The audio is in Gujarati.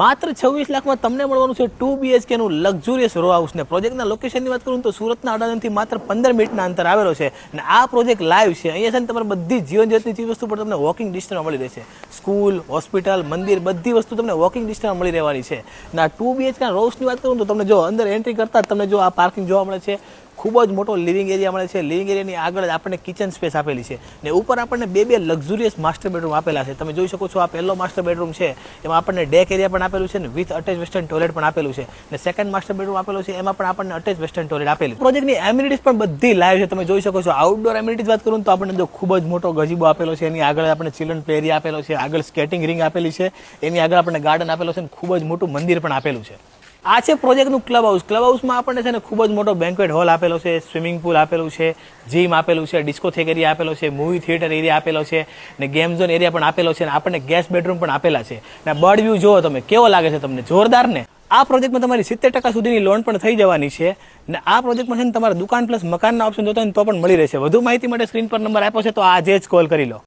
માત્ર છવ્વીસ લાખમાં તમને મળવાનું છે ટુ બીએચકે નું લક્ઝુરિયસ રો હાઉસ ને પ્રોજેક્ટના લોકેશનની વાત કરું તો સુરતના અડાજણથી માત્ર પંદર મિનિટના અંતર આવેલો છે. અને આ પ્રોજેક્ટ લાઈવ છે. અહીંયા છે ને તમારે બધી જીવન જીવતની ચીજ વસ્તુ પણ તમને વોકિંગ ડિસ્ટન્સમાં મળી રહેશે સ્કૂલ હોસ્પિટલ મંદિર, બધી વસ્તુ તમને વોકિંગ ડિસ્ટન્સમાં મળી રહેવાની છે. અને આ ટુ બીએચકે રોસની વાત કરું તો તમને જો અંદર એન્ટ્રી કરતા તમને જો આ પાર્કિંગ જોવા મળે છે. ખૂબ જ મોટો લિવિંગ એરિયા મળે છે. લિવિંગ એરિયાની આગળ જ આપણને કિચન સ્પેસ આપેલી છે. ને ઉપર આપણને બે બે લક્ઝુરિયસ માસ્ટર બેડરૂમ આપેલા છે. તમે જોઈ શકો છો આ પહેલો માસ્ટર બેડરૂમ છે. એમાં આપણને ડેક એરિયા પણ આપેલું છે ને વિથ અટેચ વેસ્ટર્ન ટોયલેટ પણ આપેલું છે. ને સેકન્ડ માસ્ટર બેડરૂમ આપેલું છે. એમાં પણ આપણને અટેચ વેસ્ટર્ન ટોયલેટ આપેલું પ્રોજેક્ટની એમ્યુનિટીઝ પણ બધી લાઈવ છે. તમે જોઈ શકો છો આઉટડોર એમ્યુનિટીઝ વાત કરું તો આપણને જો ખૂબ જ મોટો ગજીબો આપેલો છે. એની આગળ આપણને ચિલ્ડ્રન પ્લે એરિયા આપેલો છે. આગળ સ્કેટિંગ રિંગ આપેલી છે. એની આગળ આપણને ગાર્ડન આપેલો છે અને ખૂબ જ મોટું મંદિર પણ આપેલું છે. આ છે પ્રોજેક્ટનું ક્લબ હાઉસ. ક્લબ હાઉસમાં આપણને છે ને ખૂબ જ મોટો બેન્કવેટ હોલ આપેલો છે સ્વિમિંગ પુલ આપેલું છે જીમ આપેલું છે ડિસ્કોથેક એરિયા આપેલો છે મૂવી થિયેટર એરિયા આપેલો છે, ને ગેમ ઝોન એરિયા પણ આપેલો છે અને આપણને ગેસ બેડરૂમ પણ આપેલા છે. ને બર્ડ વ્યૂ જુઓ તમે, કેવો લાગે છે તમને? જોરદાર ને? આ પ્રોજેક્ટમાં તમારી સિત્તેર ટકા સુધીની લોન પણ થઈ જવાની છે, ને આ પ્રોજેક્ટમાં છે ને તમારા દુકાન પ્લસ મકાનના ઓપ્શન જોતા હોય તો પણ મળી રહેશે. વધુ માહિતી માટે સ્ક્રીન પર નંબર આપ્યો છે, તો આજે જ કોલ કરી લો.